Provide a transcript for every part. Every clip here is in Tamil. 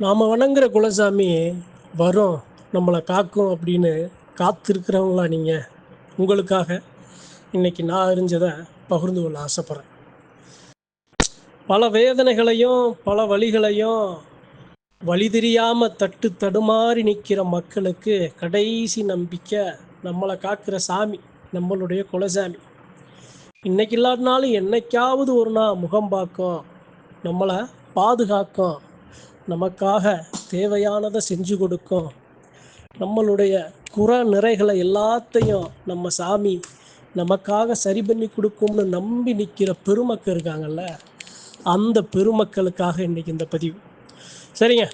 நாம் வணங்குற குலசாமி வரும் நம்மளை காக்கும் அப்படின்னு காத்திருக்கிறவங்களா நீங்கள் உங்களுக்காக இன்னைக்கு நான் அறிஞ்சதை பகிர்ந்து கொள்ள ஆசைப்பட்றேன். பல வேதனைகளையும் பல வழிகளையும் வழி தெரியாமல் தட்டு தடுமாறி நிற்கிற மக்களுக்கு கடைசி நம்பிக்கை நம்மளை காக்கிற சாமி நம்மளுடைய குலசாமி. இன்னைக்கு இல்லாட்டினாலும் என்னைக்காவது ஒரு நாள் முகம் பார்க்கும் நம்மளை பாதுகாக்கும் நமக்காக தேவையானதை செஞ்சு கொடுக்கும். நம்மளுடைய குற நிறைகளை எல்லாத்தையும் நம்ம சாமி நமக்காக சரி பண்ணி கொடுக்கும்னு நம்பி நிற்கிற பெருமக்கள் இருக்காங்கல்ல அந்த பெருமக்களுக்காக இன்றைக்கி இந்த பதிவு. சரிங்க.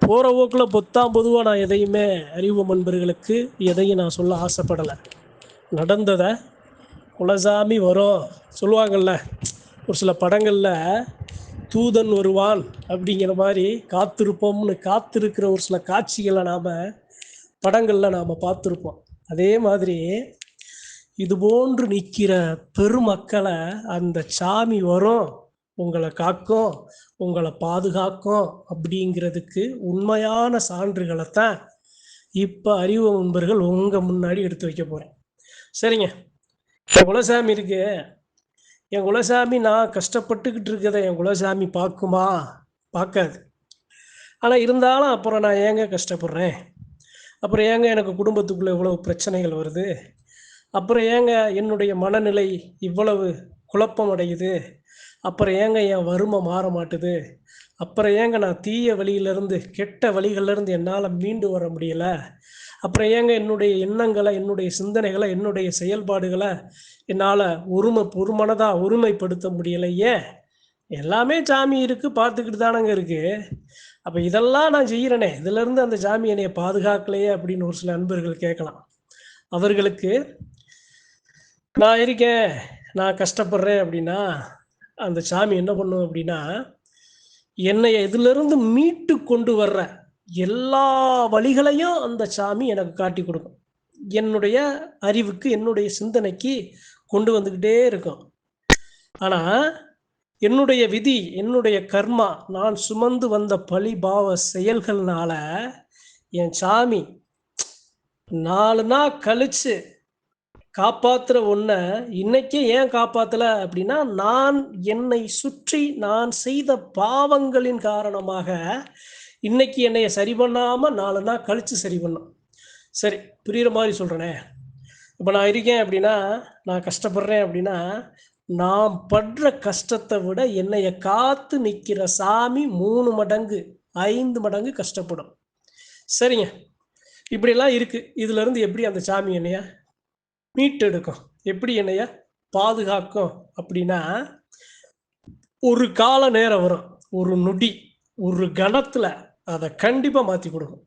போகிற ஓக்கில் பொத்தாம் பொதுவாக நான் எதையுமே அறிவு நண்பர்களுக்கு எதையும் நான் சொல்ல ஆசைப்படலை. நடந்ததை குலசாமி வரும் சொல்லுவாங்கள்ல ஒரு சில படங்களில் தூதன் வருவான் அப்படிங்கிற மாதிரி காத்திருப்போம்னு காத்திருக்கிற ஒரு சில காட்சிகளை நாம் படங்களில் நாம் பார்த்துருப்போம். அதே மாதிரி இது போன்று நிற்கிற பெருமக்களை அந்த சாமி வரும் உங்களை காக்கும் உங்களை பாதுகாக்கும் அப்படிங்கிறதுக்கு உண்மையான சான்றுகளை தான் இப்போ அறிவு நண்பர்கள் உங்கள் முன்னாடி எடுத்து வைக்க போகிறேன் சரிங்க. குலசாமி இருக்கு? என் குலசாமி நான் கஷ்டப்பட்டுக்கிட்டு இருக்கதை என் குலசாமி பார்க்குமா? பார்க்காது. ஆனால் இருந்தாலும் அப்புறம் நான் ஏங்க கஷ்டப்படுறேன்? அப்புறம் ஏங்க எனக்கு குடும்பத்துக்குள்ளே இவ்வளவு பிரச்சனைகள் வருது? அப்புறம் ஏங்க என்னுடைய மனநிலை இவ்வளவு குழப்பம் அடையுது? அப்புறம் ஏங்க என் வறுமை மாற மாட்டுது? அப்புறம் ஏங்க நான் தீய வழியிலேருந்து கெட்ட வழிகள்லேருந்து என்னால் மீண்டு வர முடியலை? அப்புறம் ஏங்க என்னுடைய எண்ணங்களை என்னுடைய சிந்தனைகளை என்னுடைய செயல்பாடுகளை என்னால் ஒருமை ஒருமனதாக ஒருமைப்படுத்த முடியலை ஏன் எல்லாமே சாமி இருக்குது பார்த்துக்கிட்டு தானங்க இருக்குது அப்போ இதெல்லாம் நான் செய்கிறேனே இதிலேருந்து அந்த சாமி என்னைய பாதுகாக்கலையே அப்படின்னு ஒரு சில நண்பர்கள் கேட்கலாம். அவர்களுக்கு நான் இருக்கேன் நான் கஷ்டப்படுறேன் அப்படின்னா அந்த சாமி என்ன பண்ணும் அப்படின்னா என்னை இதிலிருந்து மீட்டு கொண்டு வர்ற எல்லா வழிகளையும் அந்த சாமி எனக்கு காட்டி கொடுக்கும். என்னுடைய அறிவுக்கு என்னுடைய சிந்தனைக்கு கொண்டு வந்துக்கிட்டே இருக்கும். ஆனால் என்னுடைய விதி என்னுடைய கர்மா நான் சுமந்து வந்த பழி பாவ செயல்கள்னால என் சாமி நாலு நாள் கழிச்சு காப்பாத்துற ஒன்ன இன்னைக்கே ஏன் காப்பாத்தல அப்படின்னா நான் என்னை சுற்றி நான் செய்த பாவங்களின் காரணமாக இன்னைக்கு என்னைய சரி பண்ணாமல் நாலு நாள் கழித்து சரி பண்ணும் சரி புரிகிற மாதிரி சொல்கிறேனே இப்போ நான் இருக்கேன் அப்படின்னா நான் கஷ்டப்படுறேன் அப்படின்னா நான் படுற கஷ்டத்தை விட என்னைய காத்து நிற்கிற சாமி மூணு மடங்கு ஐந்து மடங்கு கஷ்டப்படும். சரிங்க. இப்படியெல்லாம் இருக்குது இதுலேருந்து எப்படி அந்த சாமி என்னைய மீட்டெடுக்கும்? எப்படி என்னைய பாதுகாக்கும் அப்படின்னா ஒரு கால நேரம் வரும். ஒரு நொடி ஒரு கணத்தில் அதை கண்டிப்பாக மாற்றி கொடுக்கும்.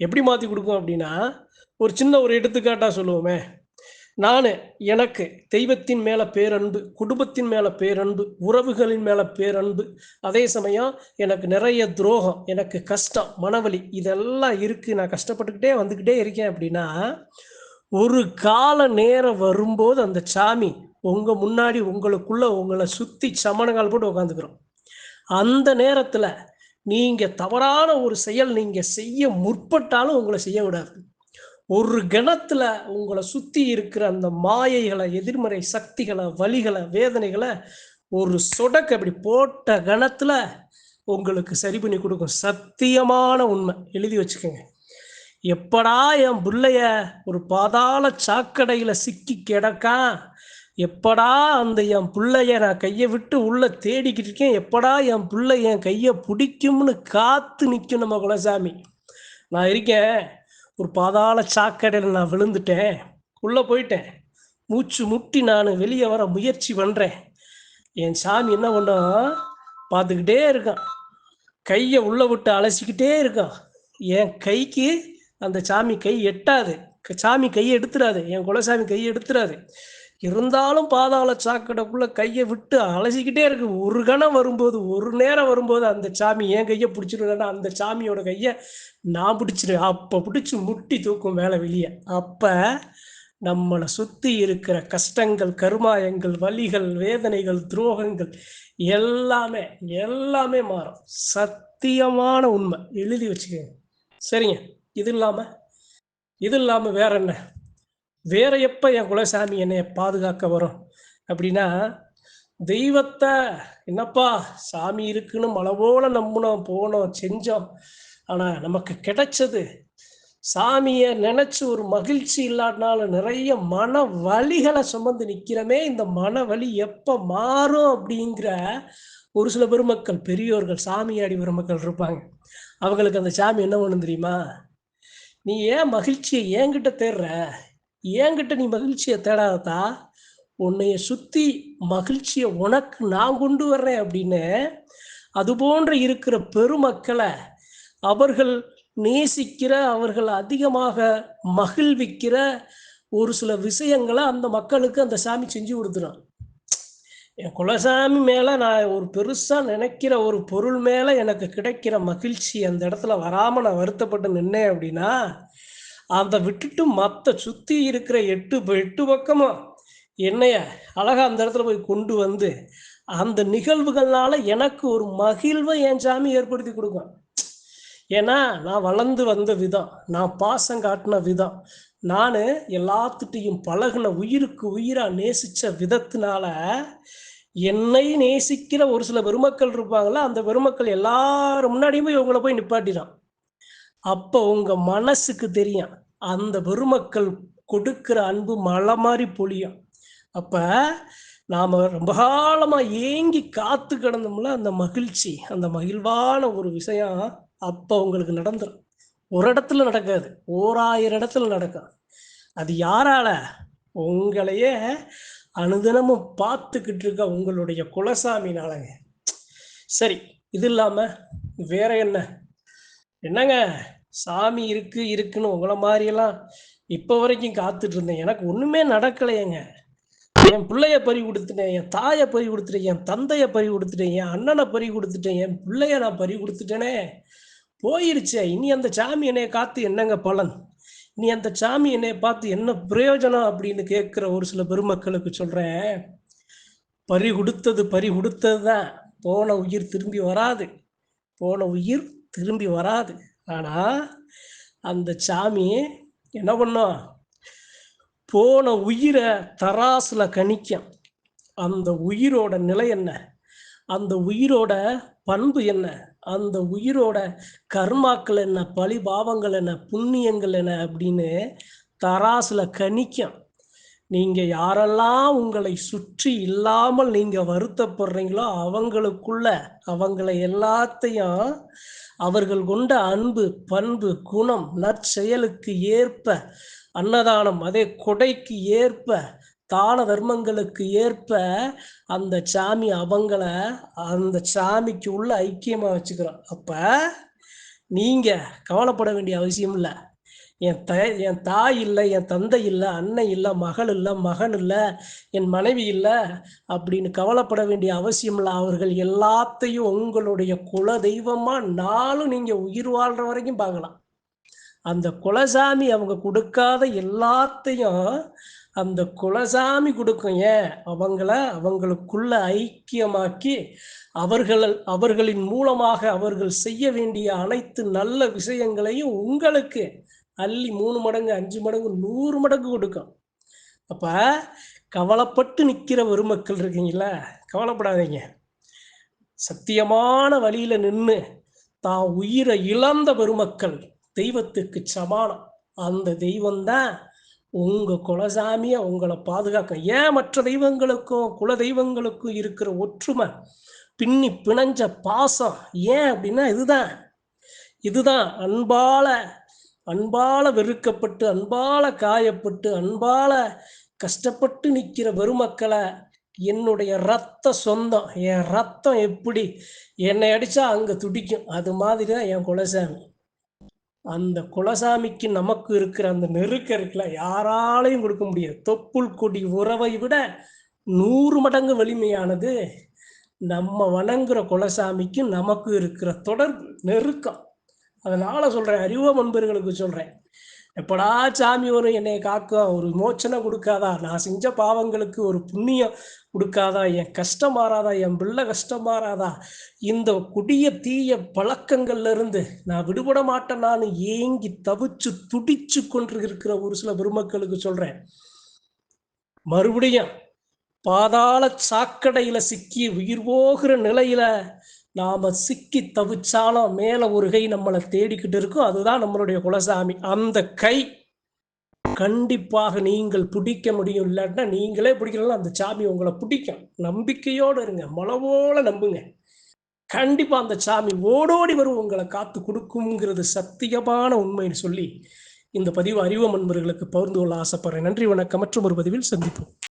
எப்படி மாற்றி கொடுக்கும் அப்படின்னா ஒரு சின்ன ஒரு எடுத்துக்காட்டாக சொல்லுவோமே. நான் எனக்கு தெய்வத்தின் மேலே பேரன்பு குடும்பத்தின் மேலே பேரன்பு உறவுகளின் மேலே பேரன்பு அதே சமயம் எனக்கு நிறைய துரோகம் எனக்கு கஷ்டம் மனவலி இதெல்லாம் இருக்குது நான் கஷ்டப்பட்டுக்கிட்டே வந்துக்கிட்டே இருக்கேன் அப்படின்னா ஒரு கால நேரம் வரும்போது அந்த சாமி உங்கள் முன்னாடி உங்களுக்குள்ள உங்களை சுற்றி சமணங்கால் போட்டு உட்காந்துக்கிறோம் அந்த நேரத்தில் நீங்க தவறான ஒரு செயல் நீங்க செய்ய முற்பட்டாலும் உங்களை செய்ய விடாது. ஒரு கணத்துல உங்களை சுத்தி இருக்கிற அந்த மாயைகளை எதிர்மறை சக்திகளை வலிகளை வேதனைகளை ஒரு சொடக்கு அப்படி போட்ட கணத்துல உங்களுக்கு சரி பண்ணி கொடுக்கும். சத்தியமான உண்மை. எழுதி வச்சுக்கோங்க. எப்படா என் பிள்ளைய ஒரு பாதாள சாக்கடையில் சிக்கி கிடக்கான்? எப்படா அந்த என் பிள்ளைய நான் கையை விட்டு உள்ள தேடிக்கிட்டு இருக்கேன்? எப்படா என் பிள்ளை என் கையை பிடிக்கும்னு காத்து நிற்கும் நம்ம குலசாமி. நான் இருக்கேன். ஒரு பாதாள சாக்கடையில் நான் விழுந்துட்டேன். உள்ளே போயிட்டேன். மூச்சு முட்டி நான் வெளியே வர முயற்சி பண்ணுறேன் என் சாமி என்ன பண்ணும் பார்த்துக்கிட்டே இருக்கான். கையை உள்ளே விட்டு அலசிக்கிட்டே இருக்கான். என் கைக்கு அந்த சாமி கை எட்டாது. சாமி கையை எடுத்துடாது என் குலசாமி கையை எடுத்துடாது இருந்தாலும் பாதாள சாக்கடைக்குள்ள கையை விட்டு அலசிக்கிட்டே இருக்கு. ஒரு கணம் வரும்போது ஒரு நேரம் வரும்போது அந்த சாமி என் கையை பிடிச்சிருந்தேன்னா அந்த சாமியோட கையை நான் பிடிச்சிருவேன் அப்போ பிடிச்சி முட்டி தூக்கும் மேலே வெளியே. அப்போ நம்மளை சுற்றி இருக்கிற கஷ்டங்கள் கருமாயங்கள் வலிகள் வேதனைகள் துரோகங்கள் எல்லாமே எல்லாமே மாறும். சத்தியமான உண்மை. எழுதி வச்சுக்கோங்க. சரிங்க. இது இல்லாமல் இது இல்லாமல் வேற என்ன? வேற எப்போ என் குலசாமி என்னை பாதுகாக்க வரும்? அப்படின்னா தெய்வத்தை என்னப்பா சாமி இருக்குன்னு மலை நம்பினோம் போனோம் செஞ்சோம். ஆனால் நமக்கு கிடைச்சது சாமியை நினைச்சு ஒரு மகிழ்ச்சி இல்லாட்டினாலும் நிறைய மன வலிகளை சுமந்து நிற்கிறமே இந்த மன வலி எப்போ மாறும் அப்படிங்கிற ஒரு சில பெருமக்கள் பெரியோர்கள் சாமியாடி பெருமக்கள் இருப்பாங்க. அவங்களுக்கு அந்த சாமி என்ன பண்ணும் தெரியுமா? நீ ஏன் மகிழ்ச்சியை ஏங்கிட்ட தேடுற? ஏங்கிட்ட நீ மகிழ்ச்சியை தேடாததா? உன்னைய சுத்தி மகிழ்ச்சியை உனக்கு நான் கொண்டு வர்றேன் அப்படின்னு அது போன்ற இருக்கிற பெருமக்களை அவர்கள் நேசிக்கிற அவர்கள் அதிகமாக மகிழ்விக்கிற ஒரு சில விஷயங்களை அந்த மக்களுக்கு அந்த சாமி செஞ்சு கொடுத்துரும். என் குலசாமி மேலே நான் ஒரு பெருசாக நினைக்கிற ஒரு பொருள் மேலே எனக்கு கிடைக்கிற மகிழ்ச்சி அந்த இடத்துல வராமல் நான் வருத்தப்பட்டு நின்னேன் அப்படின்னா அதை விட்டுட்டு மற்ற சுற்றி இருக்கிற எட்டு எட்டு பக்கமும் என்னைய அழகாக அந்த இடத்துல போய் கொண்டு வந்து அந்த நிகழ்வுகள்னால எனக்கு ஒரு மகிழ்வை என் சாமி ஏற்படுத்தி கொடுக்கும். ஏன்னா நான் வளர்ந்து வந்த விதம் நான் பாசம் காட்டின விதம் நான் எல்லாத்துட்டையும் பழகின உயிருக்கு உயிராக நேசித்த விதத்தினால என்னை நேசிக்கிற ஒரு சில பெருமக்கள் இருப்பாங்களா அந்த பெருமக்கள் எல்லாரும் முன்னாடியும் போய் உங்களை போய் நிப்பாட்டிடும். அப்போ உங்கள் மனசுக்கு தெரியும். அந்த பெருமக்கள் கொடுக்கிற அன்பு மழை மாதிரி பொழியும். அப்ப நாம ரொம்ப காலமா ஏங்கி காத்து கிடந்தோம்ல அந்த மகிழ்ச்சி அந்த மகிழ்வான ஒரு விஷயம் அப்போ உங்களுக்கு நடந்துடும் ஒரு இடத்துல நடக்காது ஓராயிரம் இடத்துல நடக்கும். அது யாரால? உங்களையே அனுதினமும் பார்த்துக்கிட்டு இருக்க உங்களுடைய குலசாமினாலங்க. சரி இது இல்லாம வேற என்ன? என்னங்க? சாமி இருக்கு இருக்குன்னு உங்களை மாதிரியெல்லாம் இப்போ வரைக்கும் காத்துட்டு இருந்தேன். எனக்கு ஒன்றுமே நடக்கலையேங்க. என் பிள்ளைய பறி கொடுத்துட்டேன் என் தாயை பறி கொடுத்துட்டேன் என் தந்தையை பறி கொடுத்துட்டேன் என் அண்ணனை பறி கொடுத்துட்டேன் என் பிள்ளைய நான் பறி கொடுத்துட்டேனே. போயிருச்சே. இனி அந்த சாமி என்னைய காத்து என்னங்க பலன்? நீ அந்த சாமி என்னை பார்த்து என்ன பிரயோஜனம் அப்படின்னு கேட்குற ஒரு சில பெருமக்களுக்கு சொல்கிறேன் பறி கொடுத்தது பறி கொடுத்தது தான் போன உயிர் திரும்பி வராது. போன உயிர் திரும்பி வராது. ஆனால் அந்த சாமி என்ன பண்ணும்? போன உயிரை தராசில் கணிக்கும். அந்த உயிரோட நிலை என்ன? அந்த உயிரோட பண்பு என்ன? அந்த உயிரோட கர்மாக்கள் என்ன? பழி பாவங்கள் என்ன? புண்ணியங்கள் என்ன? அப்படின்னு தராசில் கணிக்கும். நீங்க யாரெல்லாம் உங்களை சுற்றி இல்லாமல் நீங்க வருத்தப்படுறீங்களோ அவங்களுக்குள்ள அவங்களை எல்லாத்தையும் அவர்கள் கொண்ட அன்பு பண்பு குணம் நற்செயலுக்கு ஏற்ப அன்னதானம் அதே கொடைக்கு ஏற்ப தான தர்மங்களுக்கு ஏற்ப அந்த சாமி அவங்கள அந்த சாமிக்கு உள்ள ஐக்கியமா வச்சுக்கிறோம். அப்ப நீங்க கவலைப்பட வேண்டிய அவசியம் இல்லை. என் த என் தாய் இல்லை என் தந்தை இல்லை அன்னை இல்லை மகள் இல்லை மகன் இல்லை என் மனைவி இல்லை அப்படின்னு கவலைப்பட வேண்டிய அவசியம் இல்லை. அவர்கள் எல்லாத்தையும் உங்களுடைய குல தெய்வமா நாளும் நீங்க உயிர் வாழ்ற வரைக்கும் பார்க்கலாம். அந்த குலசாமி அவங்க கொடுக்காத எல்லாத்தையும் அந்த குலசாமி கொடுக்கும். ஏன்? அவங்கள அவங்களுக்குள்ள ஐக்கியமாக்கி அவர்கள் அவர்களின் மூலமாக அவர்கள் செய்ய வேண்டிய அனைத்து நல்ல விஷயங்களையும் உங்களுக்கு அள்ளி மூணு மடங்கு அஞ்சு மடங்கு நூறு மடங்கு கொடுக்கும். அப்ப கவலைப்பட்டு நிக்கிற மக்கள் இருக்கீங்களா? கவலைப்படாதீங்க. சத்தியமான வழியில நின்று தான் உயிரை இழந்த பெருமக்கள் தெய்வத்துக்கு சமானம். அந்த தெய்வம் தான் உங்க குலசாமிய உங்களை பாதுகாக்க. ஏன் மற்ற தெய்வங்களுக்கும் குல தெய்வங்களுக்கும் இருக்கிற ஒற்றுமை பின்னி பிணைஞ்ச பாசம்? ஏன் அப்படின்னா இதுதான். இதுதான் அன்பால அன்பால வெறுக்கப்பட்டு அன்பால காயப்பட்டு அன்பால கஷ்டப்பட்டு நிற்கிற வெறுமக்களை என்னுடைய ரத்த சொந்தம் என் ரத்தம் எப்படி? என்னை அடிச்சா அங்க துடிக்கும். அது மாதிரி தான் என் குலசாமி. அந்த குலசாமிக்கு நமக்கு இருக்கிற அந்த நெருக்க இருக்குல்ல யாராலையும் கொடுக்க முடியாது. தொப்புள் கொடி உறவை விட நூறு மடங்கு வலிமையானது நம்ம வணங்குற குலசாமிக்கும் நமக்கு இருக்கிற தொடர்பு நெருக்கம். அதனால சொல்கிறேன் அறிவ அன்பர்களுக்கு சொல்றேன். எப்படா சாமி ஒரு என்னை காக்கும் ஒரு மோச்சனை கொடுக்காதா? நான் செஞ்ச பாவங்களுக்கு ஒரு புண்ணியம் கொடுக்காதா? என் கஷ்டம் மாறாதா? என் பிள்ளை கஷ்டம் மாறாதா? இந்த குடிய தீய பழக்கங்கள்ல இருந்து நான் விடுபட மாட்டேன். நான் ஏங்கி தவிச்சு துடிச்சு கொண்டு இருக்கிற ஒரு சில பெருமக்களுக்கு சொல்றேன். மறுபடியும் பாதாள சாக்கடையில சிக்கி உயிர் போகிற நிலையில நாம் சிக்கி தவிச்சாலும் மேலே ஒரு கை நம்மளை தேடிக்கிட்டு இருக்கும் அதுதான் நம்மளுடைய குலசாமி. அந்த கை கண்டிப்பாக நீங்கள் பிடிக்க முடியும். இல்லாட்டினா நீங்களே பிடிக்கலாம் அந்த சாமி உங்களை பிடிக்கும். நம்பிக்கையோடு இருங்க. மொளவோல நம்புங்க. கண்டிப்பாக அந்த சாமி ஓடோடி வரும். உங்களை காத்து கொடுக்குங்கிறது சத்தியமான உண்மைன்னு சொல்லி இந்த பதிவு அறிவு நண்பர்களுக்கு பகிர்ந்து கொள்ள ஆசைப்படுறேன். நன்றி வணக்கம். மற்றும் ஒரு பதிவில் சந்திப்போம்.